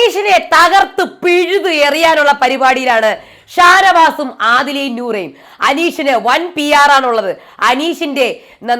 അനീഷിനെ തകർത്ത് പിഴുത് എറിയാനുള്ള പരിപാടിയിലാണ് ഷാനവാസും ആദിലയും നൂറയും. അനീഷിന് വൻ പി ആർ ആണുള്ളത്. അനീഷിന്റെ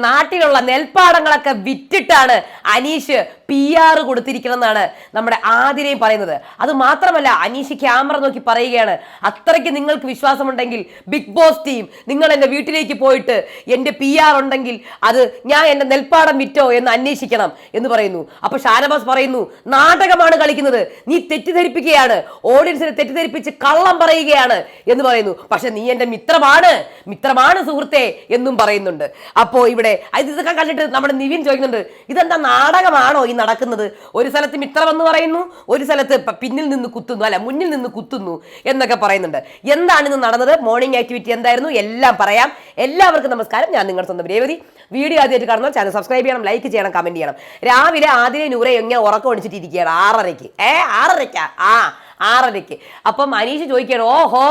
നാട്ടിലുള്ള നെൽപ്പാടങ്ങളൊക്കെ വിറ്റിട്ടാണ് അനീഷ് പി ആർ കൊടുത്തിരിക്കണമെന്നാണ് നമ്മുടെ ആതിരയും പറയുന്നത്. അത് മാത്രമല്ല അനീഷ് ക്യാമറ നോക്കി പറയുകയാണ് അത്രയ്ക്ക് നിങ്ങൾക്ക് വിശ്വാസമുണ്ടെങ്കിൽ ബിഗ് ബോസ് ടീം നിങ്ങൾ എന്റെ വീട്ടിലേക്ക് പോയിട്ട് എന്റെ പി ആർ ഉണ്ടെങ്കിൽ അത് ഞാൻ എന്റെ നെൽപ്പാടം വിറ്റോ എന്ന് അന്വേഷിക്കണം എന്ന് പറയുന്നു. അപ്പൊ ഷാനവാസ് പറയുന്നു നാടകമാണ് കളിക്കുന്നത്. നീ തെറ്റിദ്ധരിപ്പിക്കുകയാണ്. ഓഡിയൻസിനെ തെറ്റിദ്ധരിപ്പിച്ച് കള്ളം പറയുകയാണ് എന്ന് പറയുന്നു. പക്ഷെ നീ എന്റെ മിത്രമാണ്. മിത്രമാണ് സുഹൃത്തെ എന്നും പറയുന്നുണ്ട്. അപ്പോ ഇവിടെ അത് ഇതൊക്കെ കണ്ടിട്ട് നമ്മുടെ നിവിൻ ചോദിക്കുന്നുണ്ട് ഇതെന്താ നാടകമാണോ ഈ നടക്കുന്നത്? ഒരു സ്ഥലത്ത് മിത്രമെന്ന് പറയുന്നു ഒരു സ്ഥലത്ത് പിന്നിൽ നിന്ന് കുത്തുന്നു അല്ല മുന്നിൽ നിന്ന് കുത്തുന്നു എന്നൊക്കെ പറയുന്നുണ്ട്. എന്താണ് ഇന്ന് നടന്നത്? മോർണിംഗ് ആക്ടിവിറ്റി എന്തായിരുന്നു? എല്ലാം പറയാം. എല്ലാവർക്കും നമസ്കാരം. ഞാൻ നിങ്ങളുടെ സ്വന്തം രേവതി. വീഡിയോ ആദ്യമായിട്ട് കാണുന്ന ചാനൽ സബ്സ്ക്രൈബ് ചെയ്യണം ലൈക്ക് ചെയ്യണം കമന്റ് ചെയ്യണം. രാവിലെ ആദ്യം നൂറെ എങ്ങനെ ഉറക്കം ഒടിച്ചിട്ടിരിക്കുകയാണ് ആറരയ്ക്ക്. ഏ ആറരയ്ക്കാ? ആ ആറരയ്ക്ക്. അപ്പം അനീഷ് ചോദിക്കുകയാണ് ഓഹോ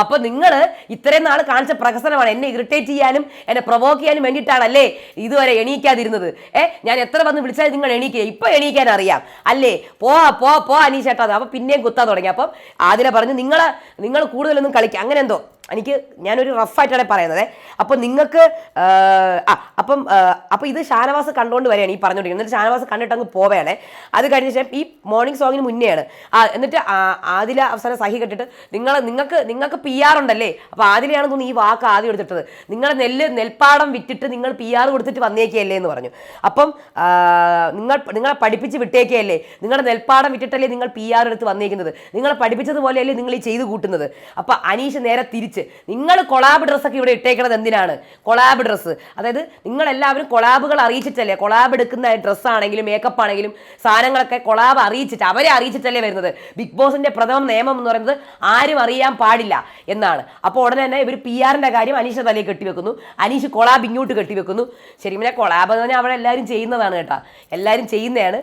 അപ്പൊ നിങ്ങൾ ഇത്രയും നാൾ കാണിച്ച പ്രഹസനമാണ് എന്നെ ഇറിറ്റേറ്റ് ചെയ്യാനും എന്നെ പ്രൊവോക്ക് ചെയ്യാനും വേണ്ടിയിട്ടാണല്ലേ ഇതുവരെ എണീക്കാതിരുന്നത്? ഏ ഞാൻ എത്ര വന്ന് വിളിച്ചാൽ നിങ്ങൾ എണീക്കുക ഇപ്പൊ എണീക്കാൻ അറിയാം. അല്ലേ? പോ പോ പോ അനീഷ് ചേട്ടാ അപ്പൊ പിന്നെയും കുത്താൻ തുടങ്ങി. അപ്പം ആദില പറഞ്ഞു നിങ്ങൾ നിങ്ങൾ കൂടുതലൊന്നും കളിക്കുക അങ്ങനെ എന്തോ എനിക്ക് ഞാനൊരു റഫായിട്ടാണ് പറയുന്നത്. അപ്പോൾ നിങ്ങൾക്ക് ആ, അപ്പം അപ്പോൾ അപ്പം ഇത് ഷാനവാസ് കണ്ടുകൊണ്ട് വരികയാണ് ഈ പറഞ്ഞുകൊണ്ടിരിക്കുന്നത്. എന്നിട്ട് ഷാനവാസ് കണ്ടിട്ട് അങ്ങ് പോവുകയാണ്. അത് കഴിഞ്ഞ ശേഷം ഈ മോർണിംഗ് സോങ്ങിന് മുന്നെയാണ്. ആ എന്നിട്ട് ആദില അവസാനം സഹി കെട്ടിട്ട് നിങ്ങൾ നിങ്ങൾക്ക് നിങ്ങൾക്ക് പി ആർ ഉണ്ടല്ലേ? അപ്പോൾ ആദിലയാണ് തോന്നുന്നു ഈ വാക്ക് ആദ്യം എടുത്തിട്ടത്. നിങ്ങൾ നെല്ല് നെൽപ്പാടം വിറ്റിട്ട് നിങ്ങൾ പി ആർ കൊടുത്തിട്ട് വന്നേക്കുകയല്ലേ എന്ന് പറഞ്ഞു. അപ്പം നിങ്ങൾ നിങ്ങളെ പഠിപ്പിച്ച് വിട്ടേക്കുകയല്ലേ നിങ്ങളുടെ നെൽപ്പാടം വിറ്റിട്ടല്ലേ നിങ്ങൾ പി ആർ എടുത്ത് വന്നേക്കുന്നത്? നിങ്ങളെ പഠിപ്പിച്ചതുപോലെയല്ലേ നിങ്ങൾ ഈ ചെയ്ത് കൂട്ടുന്നത്? അപ്പം അനീഷ് നേരെ തിരിച്ച് നിങ്ങൾ കൊളാബ് ഡ്രസ്സൊക്കെ ഇവിടെ ഇട്ടേക്കണത് എന്തിനാണ്? കൊളാബ് ഡ്രസ്സ് അതായത് നിങ്ങളെല്ലാവരും കൊളാബുകൾ അറിയിച്ചിട്ടല്ലേ? കൊളാബ് എടുക്കുന്ന ഡ്രസ്സാണെങ്കിലും മേക്കപ്പ് ആണെങ്കിലും സാധനങ്ങളൊക്കെ കൊളാബ് അറിയിച്ചിട്ട് അവരെ അറിയിച്ചിട്ടല്ലേ വരുന്നത്? ബിഗ് ബോസിന്റെ പ്രഥമ നിയമം എന്ന് പറയുന്നത് ആരും അറിയാൻ പാടില്ല എന്നാണ്. അപ്പോൾ ഉടനെ തന്നെ ഇവർ പി ആറിന്റെ കാര്യം അനീഷ തലയിൽ കെട്ടിവെക്കുന്നു. അനീഷ് കൊളാബ് ഇങ്ങോട്ട് കെട്ടിവെക്കുന്നു. ശരി പിന്നെ കൊളാബ് എന്ന് പറഞ്ഞാൽ അവിടെ എല്ലാവരും ചെയ്യുന്നതാണ് കേട്ടോ. എല്ലാവരും ചെയ്യുന്നതാണ്.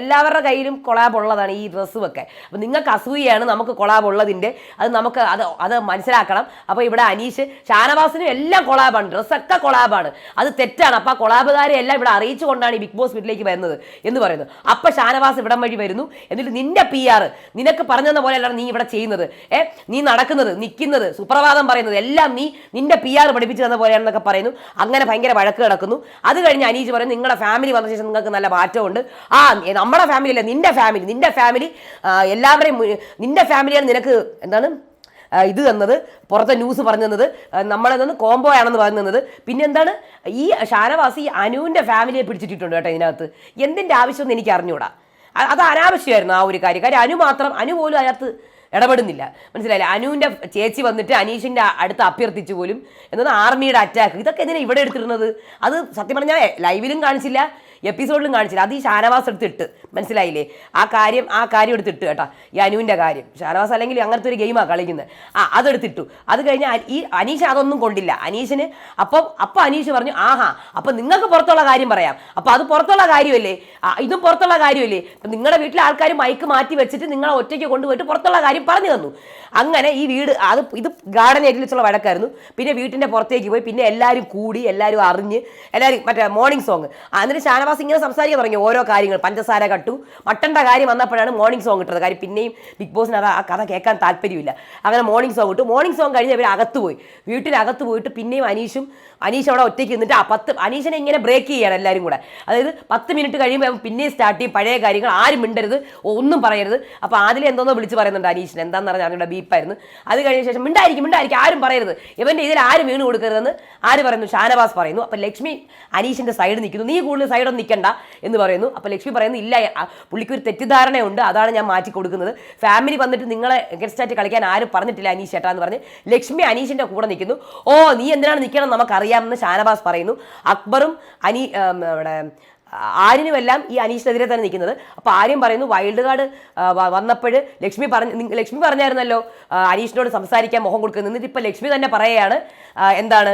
എല്ലാവരുടെ കയ്യിലും കൊളാബ് ഉള്ളതാണ് ഈ ഡ്രസ്സും ഒക്കെ. അപ്പം നിങ്ങൾക്ക് അസൂയയാണ് നമുക്ക് കൊളാബ് ഉള്ളതിന്റെ അത് നമുക്ക് അത് അത് മനസ്സിലാക്കണം. അപ്പോൾ ഇവിടെ അനീഷ് ഷാനവാസിനും എല്ലാം കൊളാബാണ് ഡ്രസ്സൊക്കെ കൊളാബാണ് അത് തെറ്റാണ്. അപ്പോൾ ആ കൊളാബുകാരെ എല്ലാം ഇവിടെ അറിയിച്ചുകൊണ്ടാണ് ഈ ബിഗ് ബോസ് വീട്ടിലേക്ക് വരുന്നത് എന്ന് പറയുന്നു അപ്പോൾ ഷാനവാസ് ഇവിടം വഴി വരുന്നു. എന്നിട്ട് നിന്റെ പി ആർ നിനക്ക് പറഞ്ഞെന്ന പോലെയല്ല നീ ഇവിടെ ചെയ്യുന്നത്. ഏ നീ നടക്കുന്നത് നിൽക്കുന്നത് സുപ്രഭാതം പറയുന്നത് എല്ലാം നീ നിന്റെ പി ആർ പഠിപ്പിച്ചു തന്ന പോലെയാണെന്നൊക്കെ പറയുന്നു. അങ്ങനെ ഭയങ്കര വഴക്ക് കിടക്കുന്നു. അത് കഴിഞ്ഞ് അനീഷ് പറയുന്നു നിങ്ങളുടെ ഫാമിലി വന്ന ശേഷം നിങ്ങൾക്ക് നല്ല മാറ്റമുണ്ട്. ആ നമ്മുടെ ഫാമിലി അല്ല നിന്റെ ഫാമിലി നിന്റെ ഫാമിലി എല്ലാവരെയും നിന്റെ ഫാമിലിയാണ് നിനക്ക് എന്താണ്? ഇത് തന്നത് പുറത്തെ ന്യൂസ് പറഞ്ഞു തന്നത്. നമ്മളെ കോംബോ ആണെന്ന് പറഞ്ഞു തന്നത്. പിന്നെ എന്താണ്? ഈ ഷാനവാസി അനുവിന്റെ ഫാമിലിയെ പിടിച്ചിട്ടിട്ടുണ്ട് കേട്ടോ ഇതിനകത്ത്. എന്തിന്റെ ആവശ്യമെന്ന് എനിക്ക് അറിഞ്ഞൂടാ. അത് അനാവശ്യമായിരുന്നു ആ ഒരു കാര്യം. കാര്യം അനു മാത്രം അനു പോലും അതിനകത്ത് ഇടപെടുന്നില്ല. മനസ്സിലായില്ലേ? അനുവിന്റെ ചേച്ചി വന്നിട്ട് അനീഷിന്റെ അടുത്ത് അഭ്യർത്ഥിച്ചു പോലും. എന്നാൽ ആർമിയുടെ അറ്റാക്ക് ഇതൊക്കെ എന്തിനാണ് ഇവിടെ എടുത്തിരുന്നത് അത് സത്യം പറഞ്ഞാൽ ലൈവിലും കാണിച്ചില്ല. എപ്പിസോഡിലും കാണിച്ചില്ല. അത് ഈ ഷാനവാസ് എടുത്തിട്ട്. മനസ്സിലായില്ലേ? ആ കാര്യം ആ കാര്യം എടുത്തിട്ട് കേട്ടോ. ഈ അനുവിന്റെ കാര്യം. ഷാനവാസ് അല്ലെങ്കിൽ അങ്ങനത്തെ ഒരു ഗെയിമാണ് കളിക്കുന്നത് ആ അതെടുത്തിട്ടു. അത് കഴിഞ്ഞ് അ- ഈ അനീഷ് അതൊന്നും കൊണ്ടില്ല. അനീഷിന് അപ്പം അപ്പം അനീഷ് പറഞ്ഞു ആഹാ അപ്പം നിങ്ങൾക്ക് പുറത്തുള്ള കാര്യം പറയാം. അപ്പം അത് പുറത്തുള്ള കാര്യമല്ലേ? ഇതും പുറത്തുള്ള കാര്യമല്ലേ? അപ്പം നിങ്ങളുടെ വീട്ടിലെ ആൾക്കാർ മൈക്ക് മാറ്റി വെച്ചിട്ട് നിങ്ങളെ ഒറ്റയ്ക്ക് കൊണ്ടുപോയിട്ട് പുറത്തുള്ള കാര്യം പറഞ്ഞു തന്നു. അങ്ങനെ ഈ വീട് അത് ഇത് ഗാർഡൻ ഏരിയയിൽ വെച്ചുള്ള വഴക്കായിരുന്നു. പിന്നെ വീട്ടിന്റെ പുറത്തേക്ക് പോയി പിന്നെ എല്ലാവരും കൂടി എല്ലാവരും അറിഞ്ഞ് എല്ലാവരും മറ്റേ മോർണിംഗ് സോങ്. എന്നിട്ട് ഷാനവാസ് ഇങ്ങനെ സംസാരിക്കാൻ തുടങ്ങി. ഓരോ കാര്യങ്ങൾ. പഞ്ചസാര കട്ടു. മട്ടന്റെ കാര്യം വന്നപ്പോഴാണ് മോർണിംഗ് സോങ് കിട്ടുന്നത് കാര്യം പിന്നെയും ബിഗ് ബോസിന് അത് ആ കഥ കേൾക്കാൻ താല്പര്യമില്ല. അങ്ങനെ മോർണിംഗ് സോങ് കിട്ടു മോർണിംഗ് സോങ് കഴിഞ്ഞ് ഇവർ അകത്ത് പോയി. വീട്ടിനകത്ത് പോയിട്ട് പിന്നെയും അനീഷും അനീഷ് അവിടെ ഒറ്റയ്ക്ക് നിന്നിട്ട് ആ പത്ത് അനീഷിനെ ഇങ്ങനെ ബ്രേക്ക് ചെയ്യാണ് എല്ലാവരും കൂടെ. അതായത് പത്ത് മിനിറ്റ് കഴിയുമ്പോൾ പിന്നെ സ്റ്റാർട്ട് ചെയ്യും പഴയ കാര്യങ്ങൾ ആരും മിണ്ടരുത് ഒന്നും പറയരുത്. അപ്പോൾ ആദ്യം എന്തോന്നോ വിളിച്ച് പറയുന്നുണ്ട് അനീഷിനെ എന്താണെന്ന് പറഞ്ഞാൽ അവരുടെ ബീപ്പായിരുന്നു അത് കഴിഞ്ഞ ശേഷം മിണ്ടായിരിക്കും മിണ്ടായിരിക്കും ആരും പറയരുത്. ഇവന്റെ ഇതിൽ ആരും വീണ് കൊടുക്കരുതെന്ന് ആര് പറയുന്നു? ഷാനവാസ് പറയുന്നു. അപ്പോൾ ലക്ഷ്മി അനീഷിന്റെ സൈഡ് നിൽക്കുന്നു നീ കൂടുതൽ സൈഡൊന്നും നിൽക്കണ്ട എന്ന് പറയുന്നു. അപ്പോൾ ലക്ഷ്മി പറയുന്നു ഇല്ല പുള്ളിക്ക് ഒരു തെറ്റിദ്ധാരണയുണ്ട്. അതാണ് ഞാൻ മാറ്റി കൊടുക്കുന്നത്. ഫാമിലി വന്നിട്ട് നിങ്ങളെ ഗസ്റ്റ് ആയിട്ട് കളിക്കാൻ ആരും പറഞ്ഞിട്ടില്ല അനീഷ് ചേട്ടാ എന്ന് പറഞ്ഞ് ലക്ഷ്മി അനീഷിന്റെ കൂടെ നിൽക്കുന്നു ഓ നീ എന്തിനാണ് നിൽക്കണം നമുക്കറിയാമെന്ന് ഷാനവാസ് പറയുന്നു. അക്ബറും അനി നമ്മുടെ ആര്യനുമെല്ലാം ഈ അനീഷിനെതിരെ തന്നെ നിൽക്കുന്നത്. അപ്പോൾ ആര്യം പറയുന്നു വൈൽഡ് കാർഡ് വന്നപ്പോൾ ലക്ഷ്മി പറഞ്ഞ് ലക്ഷ്മി പറഞ്ഞായിരുന്നല്ലോ അനീഷിനോട് സംസാരിക്കാൻ മുഖം കൊടുക്കുന്നത്. എന്നിട്ട് ഇപ്പോൾ ലക്ഷ്മി തന്നെ പറയുകയാണ് എന്താണ്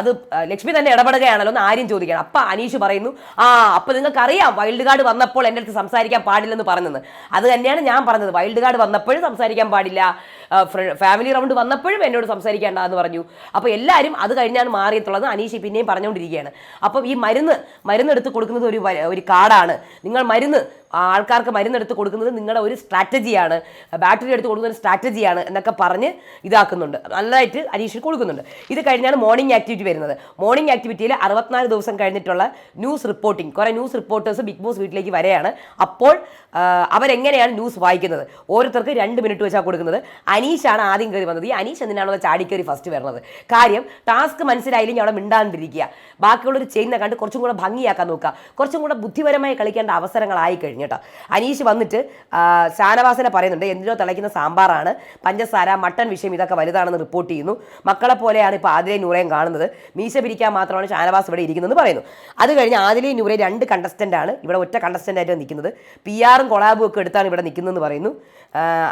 അത് ലക്ഷ്മി തന്നെ ഇടപെടുകയാണല്ലോ എന്ന് ആര്യം ചോദിക്കുകയാണ്. അപ്പോൾ അനീഷ് പറയുന്നു ആ അപ്പോൾ നിങ്ങൾക്ക് അറിയാം വൈൽഡ് കാർഡ് വന്നപ്പോൾ എന്റെ അടുത്ത് സംസാരിക്കാൻ പാടില്ലെന്ന് പറഞ്ഞത് അത് തന്നെയാണ് ഞാൻ പറഞ്ഞത്. വൈൽഡ് കാർഡ് വന്നപ്പോഴും സംസാരിക്കാൻ പാടില്ല. ഫാമിലി റൗണ്ട് വന്നപ്പോഴും എന്നോട് സംസാരിക്കേണ്ട എന്ന് പറഞ്ഞു. അപ്പോൾ എല്ലാവരും അത് കഴിഞ്ഞാണ് മാറിയിട്ടുള്ളത്. അനീഷ് പിന്നെയും പറഞ്ഞുകൊണ്ടിരിക്കുകയാണ്. അപ്പോൾ ഈ മരുന്ന് മരുന്ന് എടുത്ത് കൊടുക്കുന്നത് ഒരു ഒരു കാർഡാണ് നിങ്ങൾ മരുന്ന് ആൾക്കാർക്ക് മരുന്നെടുത്ത് കൊടുക്കുന്നത് നിങ്ങളുടെ ഒരു സ്ട്രാറ്റജിയാണ്. ബാറ്ററി എടുത്ത് കൊടുക്കുന്ന ഒരു സ്ട്രാറ്റജിയാണ് എന്നൊക്കെ പറഞ്ഞ് ഇതാക്കുന്നുണ്ട്. നല്ലതായിട്ട് അനീഷിന് കൊടുക്കുന്നുണ്ട്. ഇത് കഴിഞ്ഞാണ് മോർണിംഗ് ആക്ടിവിറ്റി വരുന്നത്. മോർണിംഗ് ആക്ടിവിറ്റിയിൽ അറുപത്തിനാല് ദിവസം കഴിഞ്ഞിട്ടുള്ള ന്യൂസ് റിപ്പോർട്ടിംഗ് കുറേ ന്യൂസ് റിപ്പോർട്ടേഴ്സ് ബിഗ് ബോസ് വീട്ടിലേക്ക് വരെയാണ്. അപ്പോൾ അവരെങ്ങനെയാണ് ന്യൂസ് വായിക്കുന്നത്? ഓരോരുത്തർക്ക് രണ്ട് മിനിറ്റ് വെച്ചാണ് കൊടുക്കുന്നത്. അനീഷാണ് ആദ്യം കയറി വന്നത്. ഈ അനീഷ് എന്തിനാണോ ചാടിക്കയറി ഫസ്റ്റ് വരുന്നത് കാര്യം ടാസ്ക് മനസ്സിലായില്ലെങ്കിൽ അവിടെ മിണ്ടാണ്ടിരിക്കുക ബാക്കിയുള്ളവർ ചെയ്യുന്ന കണ്ട് കുറച്ചും കൂടെ ഭംഗിയാക്കാൻ നോക്കുക. കുറച്ചും കൂടെ ബുദ്ധിപരമായി കളിക്കേണ്ട അവസരങ്ങളായി കഴിഞ്ഞു കേട്ടോ അനീഷ് വന്നിട്ട് ഷാനവാസനെ പറയുന്നുണ്ട് എന്തിനോ തിളയ്ക്കുന്ന സാമ്പാറാണ്. പഞ്ചസാര മട്ടൺ വിഷയം ഇതൊക്കെ വലുതാണെന്ന് റിപ്പോർട്ട് ചെയ്യുന്നു. മക്കളെ പോലെയാണ് ഇപ്പോൾ ആദിലെ നൂറയും കാണുന്നത്. മീശ പിരിക്കാൻ മാത്രമാണ് ഷാനവാസ് ഇവിടെ ഇരിക്കുന്നതെന്ന് പറയുന്നു. അത് കഴിഞ്ഞ് ആദിലെ നൂറെ രണ്ട് കണ്ടസ്റ്റന്റ് ആണ് ഇവിടെ ഒറ്റ കണ്ടസ്റ്റന്റ് ആയിട്ട് നിൽക്കുന്നത്. പി ആറും കൊളാബും ഒക്കെ എടുത്താണ് ഇവിടെ നിൽക്കുന്നതെന്ന് പറയുന്നു.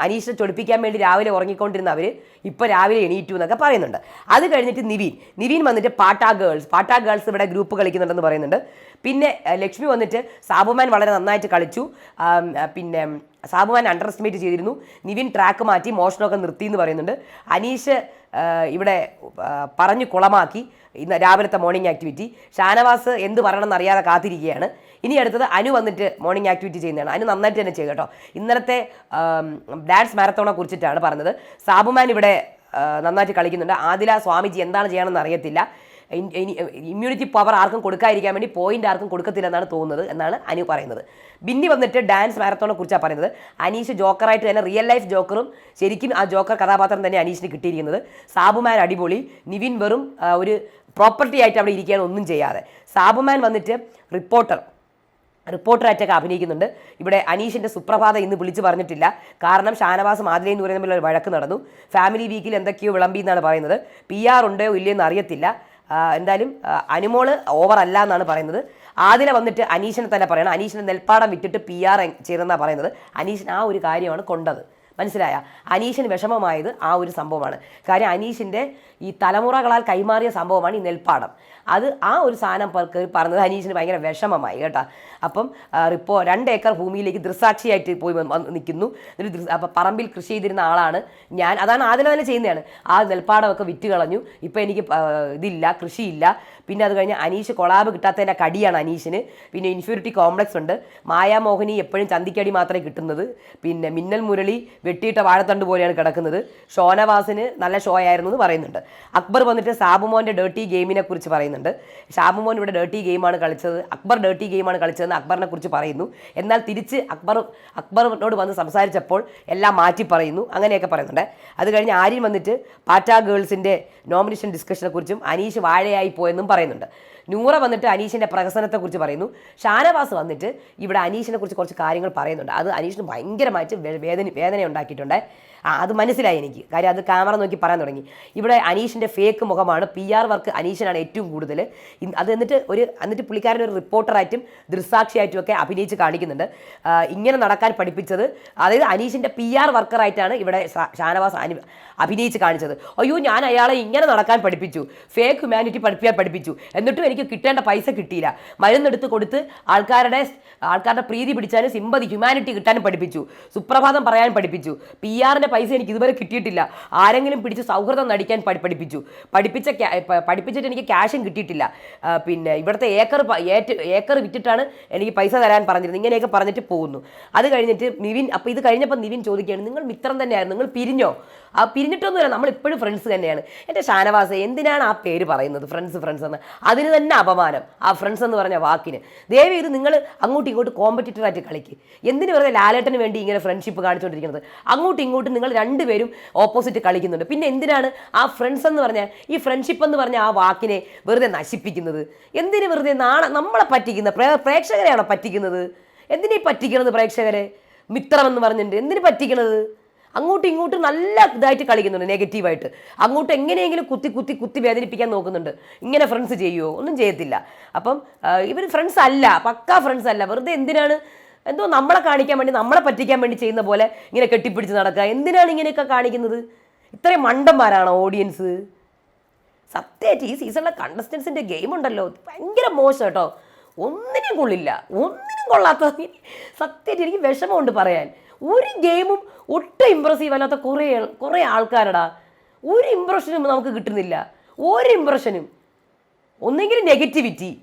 അനീഷിനെ ചൊടിപ്പിക്കാൻ വേണ്ടി രാവിലെ ഉറങ്ങിക്കൊണ്ടിരുന്ന അവർ ഇപ്പോൾ രാവിലെ എണീറ്റു എന്നൊക്കെ പറയുന്നുണ്ട്. അത് കഴിഞ്ഞിട്ട് നിവീൻ. നിവീൻ വന്നിട്ട് പാട്ടാ ഗേൾസ്. പാട്ടാ ഗേൾസ് ഇവിടെ ഗ്രൂപ്പ് കളിക്കുന്നുണ്ടെന്ന് പറയുന്നുണ്ട്. പിന്നെ ലക്ഷ്മി വന്നിട്ട് സാബുമാൻ വളരെ നന്നായിട്ട് കളിച്ചു. പിന്നെ സാബുമാൻ അണ്ടർ എസ്റ്റിമേറ്റ് ചെയ്തിരുന്നു. നിവിൻ ട്രാക്ക് മാറ്റി മോഷണമൊക്കെ നിർത്തി എന്ന് പറയുന്നുണ്ട്. അനീഷ് ഇവിടെ പറഞ്ഞു കുളമാക്കി ഇന്ന് രാവിലത്തെ മോർണിംഗ് ആക്ടിവിറ്റി ഷാനവാസ് എന്ത് പറയണമെന്ന് അറിയാതെ കാത്തിരിക്കുകയാണ്. ഇനി അടുത്തത് അനു വന്നിട്ട് മോർണിംഗ് ആക്ടിവിറ്റി ചെയ്യുന്നതാണ്. അനു നന്നായിട്ട് തന്നെ ചെയ്തു കേട്ടോ. ഇന്നലത്തെ ഡാൻസ് മാരത്തോണെ കുറിച്ചിട്ടാണ് പറഞ്ഞത്. സാബുമാൻ ഇവിടെ നന്നായിട്ട് കളിക്കുന്നുണ്ട്. ആദില സ്വാമിജി എന്താണ് ചെയ്യണമെന്ന് അറിയത്തില്ല. ഇമ്മ്യൂണിറ്റി പവർ ആർക്കും കൊടുക്കാതിരിക്കാൻ വേണ്ടി പോയിന്റ് ആർക്കും കൊടുക്കത്തില്ലെന്നാണ് തോന്നുന്നത് എന്നാണ് അനു പറയുന്നത്. ബിന്നി വന്നിട്ട് ഡാൻസ് മാരത്തോണെ കുറിച്ചാണ് പറയുന്നത്. അനീഷ് ജോക്കറായിട്ട് തന്നെ റിയൽ ലൈഫ് ജോക്കറും ശരിക്കും ആ ജോക്കർ കഥാപാത്രം തന്നെ അനീഷിന് കിട്ടിയിരിക്കുന്നത്. സാബുമാൻ അടിപൊളി. നിവിൻ വെറും ഒരു പ്രോപ്പർട്ടി ആയിട്ട് അവിടെ ഇരിക്കുകയാണ് ഒന്നും ചെയ്യാതെ. സാബുമാൻ വന്നിട്ട് റിപ്പോർട്ടർ റിപ്പോർട്ടറായിട്ടൊക്കെ അഭിനയിക്കുന്നുണ്ട്. ഇവിടെ അനീഷിന്റെ സുപ്രഭാത ഇന്ന് വിളിച്ചു പറഞ്ഞിട്ടില്ല. കാരണം ഷാനവാസ് ആദിലയും എന്ന് പറയുന്ന ഒരു വഴക്ക് നടന്നു. ഫാമിലി വീക്കിൽ എന്തൊക്കെയോ വിളമ്പി എന്നാണ് പറയുന്നത്. പി ആർ ഉണ്ടോ ഇല്ലയോ എന്ന് അറിയത്തില്ല. എന്തായാലും അനുമോൾ ഓവർ അല്ല എന്നാണ് പറയുന്നത്. ആദില വന്നിട്ട് അനീഷിനെ തന്നെ പറയണം. അനീഷിനെ നെൽപ്പാടം വിറ്റിട്ട് പി ആർ ചെയ്തെന്നാണ് പറയുന്നത്. അനീഷിന് ആ ഒരു കാര്യമാണ് കൊണ്ടത്. മനസ്സിലായ? അനീഷിന് വിഷമമായത് ആ ഒരു സംഭവമാണ്. കാര്യം അനീഷിന്റെ ഈ തലമുറകളാൽ കൈമാറിയ സംഭവമാണ് ഈ നെൽപ്പാടം. അത് ആ ഒരു സാധനം പറഞ്ഞത് അനീഷിന് ഭയങ്കര വിഷമമായി കേട്ടോ. അപ്പം റിപ്പോ രണ്ട് ഏക്കർ ഭൂമിയിലേക്ക് ദൃസാക്ഷിയായിട്ട് പോയി നിൽക്കുന്നു. എന്നിട്ട് അപ്പം പറമ്പിൽ കൃഷി ചെയ്തിരുന്ന ആളാണ് ഞാൻ. അതാണ് ആദ്യം തന്നെ ചെയ്യുന്നതാണ്. ആ നെൽപ്പാടമൊക്കെ വിറ്റ് കളഞ്ഞു ഇപ്പം എനിക്ക് ഇതില്ല കൃഷിയില്ല. പിന്നെ അത് കഴിഞ്ഞ് അനീഷ് കൊളാബ് കിട്ടാത്തതിന്റെ കടിയാണ് അനീഷിന്. പിന്നെ ഇൻഫ്യൂരിറ്റി കോംപ്ലക്സ് ഉണ്ട്. മായാമോഹിനി എപ്പോഴും ചന്തിക്കടി മാത്രമേ കിട്ടുന്നത്. പിന്നെ മിന്നൽ മുരളി വെട്ടിയിട്ട വാഴത്തണ്ട് പോലെയാണ് കിടക്കുന്നത്. ഷോനവാസിന് നല്ല ഷോ ആയിരുന്നു എന്ന് പറയുന്നുണ്ട്. അക്ബർ വന്നിട്ട് സാബുമോന്റെ ഡേർട്ടി ഗെയിമിനെ കുറിച്ച് പറയുന്നുണ്ട്. ഷാബുമോൻ ഇവിടെ ഡേർട്ടി ഗെയിമാണ് കളിച്ചത്. അക്ബർ ഡേർട്ടി ഗെയിമാണ് കളിച്ചതെന്ന് അക്ബറിനെ കുറിച്ച് പറയുന്നു. എന്നാൽ തിരിച്ച് അക്ബർ അക്ബറിനോട് വന്ന് സംസാരിച്ചപ്പോൾ എല്ലാം മാറ്റി പറയുന്നു. അങ്ങനെയൊക്കെ പറയുന്നുണ്ട്. അത് കഴിഞ്ഞ് ആര്യൻ വന്നിട്ട് പാറ്റ ഗേൾസിന്റെ നോമിനേഷൻ ഡിസ്കഷനെ കുറിച്ചും അനീഷ് വാഴയായി പോയെന്നും പറയുന്നുണ്ട്. നൂറ വന്നിട്ട് അനീഷിന്റെ പ്രഹസനത്തെക്കുറിച്ച് പറയുന്നു. ഷാനവാസ് വന്നിട്ട് ഇവിടെ അനീഷിനെ കുറിച്ച് കുറച്ച് കാര്യങ്ങൾ പറയുന്നുണ്ട്. അത് അനീഷിന് ഭയങ്കരമായിട്ട് വേദന വേദന ഉണ്ടാക്കിയിട്ടുണ്ട്. ആ അത് മനസ്സിലായി എനിക്ക്. കാര്യം അത് ക്യാമറ നോക്കി പറയാൻ തുടങ്ങി. ഇവിടെ അനീഷിന്റെ ഫേക്ക് മുഖമാണ്. പി ആർ വർക്ക് അനീഷിനാണ് ഏറ്റവും കൂടുതൽ അത് എന്നിട്ട് ഒരു എന്നിട്ട് പുള്ളിക്കാരൻ ഒരു റിപ്പോർട്ടറായിട്ടും ദൃസാക്ഷിയായിട്ടും ഒക്കെ അഭിനയിച്ച് കാണിക്കുന്നുണ്ട്. ഇങ്ങനെ നടക്കാൻ പഠിപ്പിച്ചത്. അതായത് അനീഷിന്റെ പി ആർ വർക്കറായിട്ടാണ് ഇവിടെ ഷാനവാസ് അനു അഭിനയിച്ച് കാണിച്ചത്. അയ്യോ ഞാൻ അയാളെ ഇങ്ങനെ നടക്കാൻ പഠിപ്പിച്ചു. ഫേക്ക് ഹ്യൂമാനിറ്റി പഠിപ്പിക്കാൻ പഠിപ്പിച്ചു. എന്നിട്ടും എനിക്ക് കിട്ടേണ്ട പൈസ കിട്ടിയില്ല. മരുന്നെടുത്ത് കൊടുത്ത് ആൾക്കാരുടെ ആൾക്കാരുടെ പ്രീതി പിടിച്ചാലും സിമ്പതി ഹ്യൂമാനിറ്റി കിട്ടാനും പഠിപ്പിച്ചു. സുപ്രഭാതം പറയാൻ പഠിപ്പിച്ചു. പി ആറിന്റെ പൈസ എനിക്ക് ഇതുവരെ കിട്ടിയിട്ടില്ല. ആരെങ്കിലും പിടിച്ച് സൗഹൃദം നടിക്കാൻ പഠി- പഠിപ്പിച്ചു. പഠിപ്പിച്ച പഠിപ്പിച്ചിട്ട് എനിക്ക് ക്യാഷും കിട്ടിയിട്ടില്ല. പിന്നെ ഇവിടുത്തെ ഏക്കർ ഏക്കർ വിറ്റിട്ടാണ് എനിക്ക് പൈസ തരാൻ പറഞ്ഞിരുന്നത്. ഇങ്ങനെയൊക്കെ പറഞ്ഞിട്ട് പോകുന്നു. അത് കഴിഞ്ഞിട്ട് നിവിൻ അപ്പോൾ ഇത് കഴിഞ്ഞപ്പോൾ നിവിൻ ചോദിക്കുകയാണ് നിങ്ങൾ മിത്രം തന്നെയായിരുന്നു. നിങ്ങൾ പിരിഞ്ഞോ? ആ പിരിഞ്ഞിട്ടൊന്നുമില്ല. നമ്മൾ ഇപ്പോഴും ഫ്രണ്ട്സ് തന്നെയാണ്. എന്റെ ഷാനവാസ് എന്തിനാണ് ആ പേര് പറയുന്നത്? ഫ്രണ്ട്സ് ഫ്രണ്ട്സ് എന്ന്. അതിന് തന്നെ അപമാനം ആ ഫ്രണ്ട്സ് എന്ന് പറഞ്ഞ വാക്കിന്. ദയവ് ഇത് നിങ്ങൾ അങ്ങോട്ടും ഇങ്ങോട്ടും കോമ്പറ്റീറ്ററായിട്ട് കളിക്ക്. എന്തിനു വെറുതെ ലാലേട്ടന് വേണ്ടി ഇങ്ങനെ ഫ്രണ്ട്ഷിപ്പ് കാണിച്ചുകൊണ്ടിരിക്കുന്നത് അങ്ങോട്ടും ഇങ്ങോട്ടും നിങ്ങൾ രണ്ടുപേരും ഓപ്പോസിറ്റ് കളിക്കുന്നുണ്ട്. പിന്നെ എന്തിനാണ് ആ ഫ്രണ്ട്സ് എന്ന് പറഞ്ഞാൽ ഈ ഫ്രണ്ട്ഷിപ്പ് എന്ന് പറഞ്ഞ ആ വാക്കിനെ വെറുതെ നശിപ്പിക്കുന്നത്? എന്തിനു വെറുതെ നാണ നമ്മളെ പറ്റിക്കുന്ന പ്രേ- പ്രേക്ഷകരെയാണോ പറ്റിക്കുന്നത്? എന്തിനീ പറ്റിക്കുന്നത് പ്രേക്ഷകരെ? മിത്രമെന്ന് പറഞ്ഞിട്ടുണ്ട്. എന്തിനു പറ്റിക്കണത്? അങ്ങോട്ടും ഇങ്ങോട്ടും നല്ല ഇതായിട്ട് കളിക്കുന്നുണ്ട് നെഗറ്റീവായിട്ട് അങ്ങോട്ട് എങ്ങനെയെങ്കിലും കുത്തി കുത്തി കുത്തി വേദനിപ്പിക്കാൻ നോക്കുന്നുണ്ട്. ഇങ്ങനെ ഫ്രണ്ട്സ് ചെയ്യുമോ ഒന്നും ചെയ്യത്തില്ല. അപ്പം ഇവർ ഫ്രണ്ട്സ് അല്ല പക്കാ ഫ്രണ്ട്സ് അല്ല. വെറുതെ എന്തിനാണ്? എന്തോ നമ്മളെ കാണിക്കാൻ വേണ്ടി നമ്മളെ പറ്റിക്കാൻ വേണ്ടി ചെയ്യുന്ന പോലെ ഇങ്ങനെ കെട്ടിപ്പിടിച്ച് നടക്കുക. എന്തിനാണ് ഇങ്ങനെയൊക്കെ കാണിക്കുന്നത്? ഇത്രയും മണ്ടന്മാരാണോ ഓഡിയൻസ് സത്യമായിട്ട് ഈ സീസണിലെ കണ്ടസ്റ്റൻസിന്റെ ഗെയിം ഉണ്ടല്ലോ. ഭയങ്കര മോശം കേട്ടോ. ഒന്നിനും കൊള്ളില്ല. ഒന്നിനും കൊള്ളാത്ത സത്യമായിട്ട് എനിക്ക് വിഷമമുണ്ട് പറയാൻ. ഒരു ഗെയിമും ഒട്ടും ഇമ്പ്രസീവ് അല്ലാത്ത കുറേ കുറേ ആൾക്കാരടാ. ഒരു ഇമ്പ്രഷനും നമുക്ക് കിട്ടുന്നില്ല. ഒരു ഇമ്പ്രഷനും ഒന്നെങ്കിൽ നെഗറ്റിവിറ്റി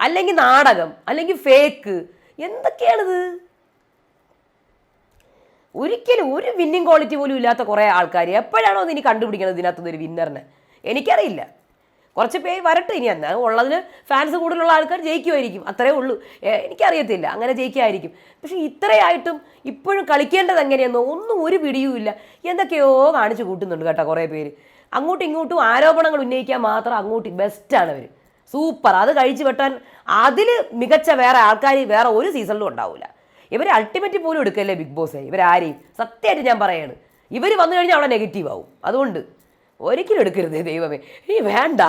അല്ലെങ്കിൽ നാടകം അല്ലെങ്കിൽ ഫേക്ക് എന്തൊക്കെയാണിത്? ഒരിക്കലും ഒരു വിന്നിങ് ക്വാളിറ്റി പോലും ഇല്ലാത്ത കുറേ ആൾക്കാർ എപ്പോഴാണോ ഇനി കണ്ടുപിടിക്കുന്നത് ഇതിനകത്തുനിന്ന് ഒരു വിന്നറിനെ എനിക്കറിയില്ല. കുറച്ച് പേര് വരട്ടെ ഇനി അന്ന്. ഉള്ളതിന് ഫാൻസ് കൂടുതലുള്ള ആൾക്കാർ ജയിക്കുമായിരിക്കും. അത്രേ ഉള്ളൂ. എനിക്കറിയത്തില്ല. അങ്ങനെ ജയിക്കുമായിരിക്കും പക്ഷെ ഇത്രയായിട്ടും ഇപ്പോഴും കളിക്കേണ്ടത് എങ്ങനെയെന്നോ ഒന്നും ഒരു പിടിയും ഇല്ല. എന്തൊക്കെയോ കാണിച്ചു കൂട്ടുന്നുണ്ട് കേട്ടോ കുറേ പേര്. അങ്ങോട്ടും ഇങ്ങോട്ടും ആരോപണങ്ങൾ ഉന്നയിക്കാൻ മാത്രം അങ്ങോട്ട് ബെസ്റ്റാണ് അവർ സൂപ്പർ. അത് കഴിച്ചു വെട്ടാൻ അതിൽ മികച്ച വേറെ ആൾക്കാർ വേറെ ഒരു സീസണിലും ഉണ്ടാവില്ല ഇവർ അൾട്ടിമേറ്റ് പോലും എടുക്കല്ലേ ബിഗ് ബോസ്. ഇവരാരെയും? സത്യമായിട്ട് ഞാൻ പറയാണ്. ഇവർ വന്നു കഴിഞ്ഞാൽ അവിടെ നെഗറ്റീവ് ആവും. അതുകൊണ്ട് ഒരിക്കലും എടുക്കരുത് ദൈവമേ. ഈ വേണ്ട.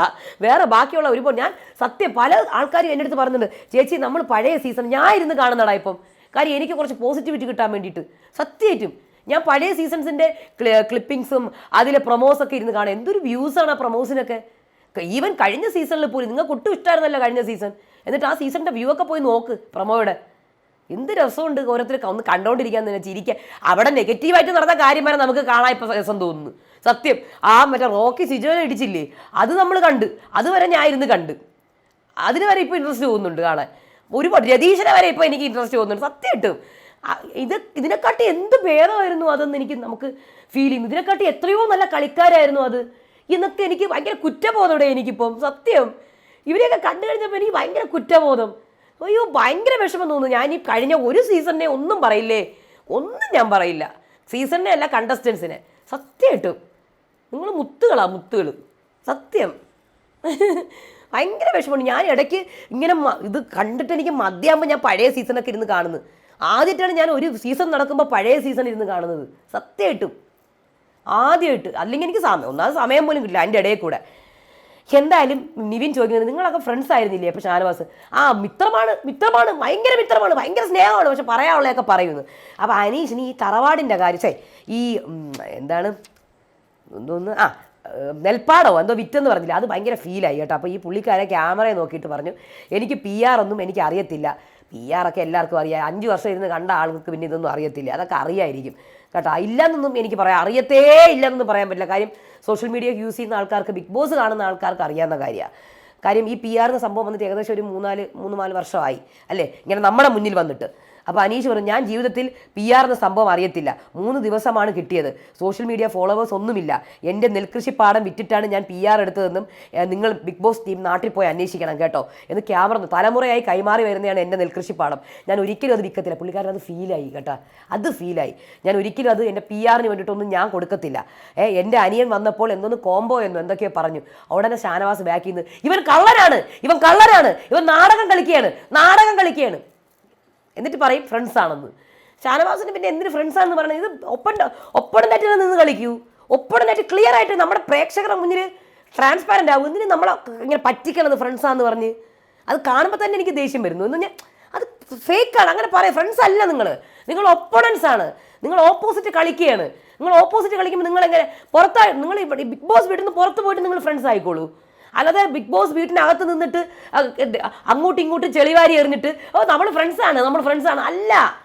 വേറെ ബാക്കിയുള്ള ഒരുപാട് ഞാൻ സത്യം പല ആൾക്കാരും എന്റെ അടുത്ത് പറയുന്നുണ്ട് ചേച്ചി നമ്മൾ പഴയ സീസൺ ഞാൻ ഇരുന്ന് കാണുന്നടാ ഇപ്പം. കാര്യം എനിക്ക് കുറച്ച് പോസിറ്റിവിറ്റി കിട്ടാൻ വേണ്ടിയിട്ട്. സത്യമായിട്ടും ഞാൻ പഴയ സീസൺസിന്റെ ക്ലിപ്പിങ്സും അതിലെ പ്രൊമോസൊക്കെ ഇരുന്ന് കാണാം. എന്തൊരു വ്യൂസാണ് ആ പ്രൊമോസിനൊക്കെ ഈവൻ കഴിഞ്ഞ സീസണിൽ പോലും നിങ്ങൾക്ക് ഒട്ടും ഇഷ്ടമായിരുന്നല്ലോ കഴിഞ്ഞ സീസൺ എന്നിട്ട് ആ സീസണിന്റെ വ്യൂ ഒക്കെ പോയി നോക്ക് പ്രൊമോയുടെ എന്ത് രസമുണ്ട് ഓരോരുത്തർ ഒന്ന് കണ്ടോണ്ടിരിക്കാൻ തന്നെ ചിരിക്കാൻ. അവിടെ നെഗറ്റീവായിട്ട് നടന്ന കാര്യം വരെ നമുക്ക് കാണാൻ ഇപ്പം രസം തോന്നുന്നു. സത്യം. ആ മറ്റേ റോക്കി സിജോനെ ഇടിച്ചില്ലേ? അത് നമ്മൾ കണ്ട്. അതുവരെ ഞാൻ ഇരുന്ന് കണ്ട്. അതിന് വരെ ഇപ്പോൾ ഇൻട്രസ്റ്റ് തോന്നുന്നുണ്ട് കാണാൻ. ഒരുപാട് രതീശനെ വരെ ഇപ്പോൾ എനിക്ക് ഇൻട്രസ്റ്റ് തോന്നുന്നുണ്ട്. സത്യമായിട്ടും. ഇത് ഇതിനെക്കാട്ടി എന്ത് ഭേദമായിരുന്നു അതെന്ന് എനിക്ക് നമുക്ക് ഫീൽ ചെയ്യുന്നു. ഇതിനെക്കാട്ടി എത്രയോ നല്ല കളിക്കാരായിരുന്നു അത്. എന്നൊക്കെ എനിക്ക് ഭയങ്കര കുറ്റബോധം ഇവിടെ എനിക്കിപ്പം. സത്യം. ഇവരെയൊക്കെ കണ്ടു കഴിഞ്ഞപ്പോൾ എനിക്ക് ഭയങ്കര കുറ്റബോധം. അയ്യോ ഭയങ്കര വിഷമം തോന്നുന്നു. ഞാൻ ഈ കഴിഞ്ഞ ഒരു സീസണിനെ ഒന്നും പറയില്ലേ? ഒന്നും ഞാൻ പറയില്ല. സീസണിനെ അല്ല കണ്ടസ്റ്റൻസിനെ സത്യമായിട്ടും. നിങ്ങൾ മുത്തുകളാ മുത്തുകൾ സത്യം. ഭയങ്കര വിഷമമാണ് ഞാൻ ഇടയ്ക്ക് ഇങ്ങനെ ഇത് കണ്ടിട്ട് എനിക്ക് മതിയാകുമ്പോൾ ഞാൻ പഴയ സീസണൊക്കെ ഇരുന്ന് കാണുന്നത് ആദ്യമായിട്ടാണ് ഞാൻ ഒരു സീസൺ നടക്കുമ്പോൾ പഴയ സീസൺ ഇരുന്ന് കാണുന്നത്. സത്യമായിട്ടും. ആദ്യമായിട്ട്. അല്ലെങ്കിൽ എനിക്ക് സമയം ഒന്നാമത് സമയം പോലും കിട്ടില്ല അതിന്റെ ഇടയിൽ കൂടെ. എന്തായാലും നിവിൻ ചോദിക്കുന്നത് നിങ്ങളൊക്കെ ഫ്രണ്ട്സ് ആയിരുന്നില്ലേ? അപ്പോൾ ഷാനവാസ് ആ മിത്രമാണ് മിത്രമാണ് ഭയങ്കര മിത്രമാണ് ഭയങ്കര സ്നേഹമാണ്. പക്ഷെ പറയാനുള്ളതൊക്കെ പറയുന്നു. അപ്പോൾ അനീഷിന് ഈ തറവാടിന്റെ കാര്യം ഛേ, ഈ എന്താണ് എന്തോന്ന് ആ നെൽപ്പാടോ എന്തോ വിറ്റെന്ന് പറഞ്ഞില്ല? അത് ഭയങ്കര ഫീലായി കേട്ടോ. അപ്പോൾ ഈ പുള്ളിക്കാരെ ക്യാമറയെ നോക്കിയിട്ട് പറഞ്ഞു എനിക്ക് പി ആർ ഒന്നും എനിക്ക് അറിയത്തില്ല പി ആറൊക്കെ എല്ലാവർക്കും അറിയാം. അഞ്ച് വർഷം ഇരുന്ന് കണ്ട ആൾക്ക് പിന്നെ ഇതൊന്നും അറിയത്തില്ല. അതൊക്കെ അറിയായിരിക്കും. കേട്ടോ ഇല്ലെന്നൊന്നും എനിക്ക് പറയാം അറിയത്തേ ഇല്ലെന്നൊന്നും പറയാൻ പറ്റില്ല. കാര്യം സോഷ്യൽ മീഡിയ യൂസ് ചെയ്യുന്ന ആൾക്കാർക്ക് ബിഗ് ബോസ് കാണുന്ന ആൾക്കാർക്ക് അറിയാവുന്ന കാര്യമാണ് കാര്യം ഈ പി ആറിന് സംഭവം വന്നിട്ട് ഏകദേശം ഒരു മൂന്നാൽ മൂന്ന് നാല് വർഷമായി. അല്ലേ? ഇങ്ങനെ നമ്മുടെ മുന്നിൽ വന്നിട്ട്. അപ്പോൾ അനീഷ് പറഞ്ഞു ഞാൻ ജീവിതത്തിൽ പി ആർ എന്ന സംഭവം അറിയത്തില്ല. മൂന്ന് ദിവസമാണ് കിട്ടിയത്. സോഷ്യൽ മീഡിയ ഫോളോവേഴ്സ് ഒന്നുമില്ല. എന്റെ നെൽകൃഷി പാഠം വിറ്റിട്ടാണ് ഞാൻ പി ആർ എടുത്തതെന്നും നിങ്ങൾ ബിഗ് ബോസ് ടീം നാട്ടിൽ പോയി അന്വേഷിക്കണം കേട്ടോ. എന്ന് ക്യാമറ തലമുറയായി കൈമാറി വരുന്നതാണ് എന്റെ നെൽകൃഷി പാഠം ഞാൻ ഒരിക്കലും അത് വിൽക്കത്തില്ല. പുള്ളിക്കാരൻ അത് ഫീലായി കേട്ടോ. അത് ഫീലായി ഞാൻ ഒരിക്കലും അത് എന്റെ പി ആറിന് വേണ്ടിയിട്ടൊന്നും ഞാൻ കൊടുക്കത്തില്ല. ഏ എന്റെ അനിയൻ വന്നപ്പോൾ എന്തോന്ന് കോംബോ എന്നോ എന്തൊക്കെയോ പറഞ്ഞു. ഉടനെ ഷാനവാസ് ബാക്കിൽ നിന്ന് ഇവൻ കള്ളനാണ്. ഇവൻ കള്ളനാണ്. ഇവൻ നാടകം കളിക്കുകയാണ്. നാടകം കളിക്കുകയാണ്. എന്നിട്ട് പറയും ഫ്രണ്ട്സ് ആണെന്ന്. ഷാനവാസിന് പിന്നെ എന്തിന് ഫ്രണ്ട്സ് ആണെന്ന് പറയുന്നത് ഇത് ഒപ്പൻ ഒപ്പണനായിട്ട് നിന്ന് കളിക്കൂ. ഒപ്പണനായിട്ട് ക്ലിയർ ആയിട്ട് നമ്മുടെ പ്രേക്ഷകരുടെ മുന്നിൽ ട്രാൻസ്പാരന്റ് ആകും എന്തിന് നമ്മളെ ഇങ്ങനെ പറ്റിക്കണത് ആണെന്ന് പറഞ്ഞ്? അത് കാണുമ്പോൾ തന്നെ എനിക്ക് ദേഷ്യം വരുന്നു. എന്ന് പറഞ്ഞാൽ അത് ഫേക്കാണ് അങ്ങനെ പറയാം ഫ്രണ്ട്സ് അല്ല നിങ്ങൾ നിങ്ങൾ ഒപ്പോണൻസ് ആണ്. നിങ്ങൾ ഓപ്പോസിറ്റ് കളിക്കുകയാണ്. നിങ്ങൾ ഓപ്പോസിറ്റ് കളിക്കുമ്പോൾ നിങ്ങൾ എങ്ങനെ പുറത്താ നിങ്ങൾ ബിഗ് ബോസ് വീട്ടിൽ നിന്ന് പുറത്ത് പോയിട്ട് നിങ്ങൾ ഫ്രണ്ട്സ് ആയിക്കോളൂ. അല്ലാതെ ബിഗ് ബോസ് വീട്ടിനകത്ത് നിന്നിട്ട് അങ്ങോട്ടും ഇങ്ങോട്ടും ചെളിവാരി എറിഞ്ഞിട്ട് ഓ നമ്മൾ ഫ്രണ്ട്സാണ് നമ്മൾ ഫ്രണ്ട്സാണ് അല്ല.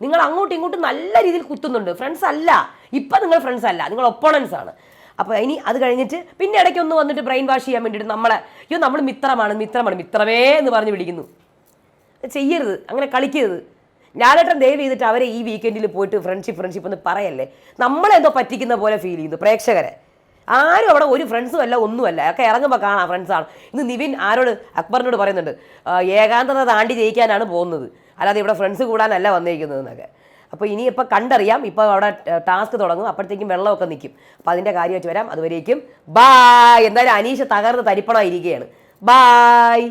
നിങ്ങൾ അങ്ങോട്ടും ഇങ്ങോട്ടും നല്ല രീതിയിൽ കുത്തുന്നുണ്ട്. ഫ്രണ്ട്സ് അല്ല. ഇപ്പം നിങ്ങൾ ഫ്രണ്ട്സ് അല്ല. നിങ്ങൾ ഒപ്പോണൻസ് ആണ്. അപ്പോൾ ഇനി അത് കഴിഞ്ഞിട്ട് പിന്നെ ഇടയ്ക്ക് ഒന്ന് വന്നിട്ട് ബ്രെയിൻ വാഷ് ചെയ്യാൻ വേണ്ടിയിട്ട് നമ്മളെ അയ്യോ നമ്മൾ മിത്രമാണ് മിത്രമാണ് മിത്രമേ എന്ന് പറഞ്ഞ് വിളിക്കുന്നു. ചെയ്യരുത്. അങ്ങനെ കളിക്കരുത്. ലാലേട്ടൻ ദയവ് ചെയ്തിട്ട് അവരെ ഈ വീക്കെൻഡിൽ പോയിട്ട് ഫ്രണ്ട്ഷിപ്പ് ഫ്രണ്ട്ഷിപ്പ് എന്ന് പറയല്ലേ? നമ്മളെന്തോ പറ്റിക്കുന്ന പോലെ ഫീൽ ചെയ്യുന്നു പ്രേക്ഷകരെ. ആരും അവിടെ ഒരു ഫ്രണ്ട്സും അല്ല ഒന്നുമല്ല. ഒക്കെ ഇറങ്ങുമ്പോൾ കാണാം ഫ്രണ്ട്സാണ് ഇന്ന് നിവിൻ ആരോട് അക്ബറിനോട് പറയുന്നുണ്ട് ഏകാന്തത താണ്ടി ജയിക്കാനാണ് പോകുന്നത്. അല്ലാതെ ഇവിടെ ഫ്രണ്ട്സ് കൂടാനല്ല വന്നിരിക്കുന്നത് എന്നൊക്കെ അപ്പോൾ ഇനിയിപ്പോൾ കണ്ടറിയാം ഇപ്പോൾ അവിടെ ടാസ്ക് തുടങ്ങും. അപ്പോഴത്തേക്കും വെള്ളമൊക്കെ നിൽക്കും അപ്പോൾ അതിന്റെ കാര്യമായിട്ട് വരാം. അതുവരേക്കും ബായ് എന്തായാലും അനീഷ് തകർന്ന് തരിപ്പണമായിരിക്കുകയാണ്. ബായ്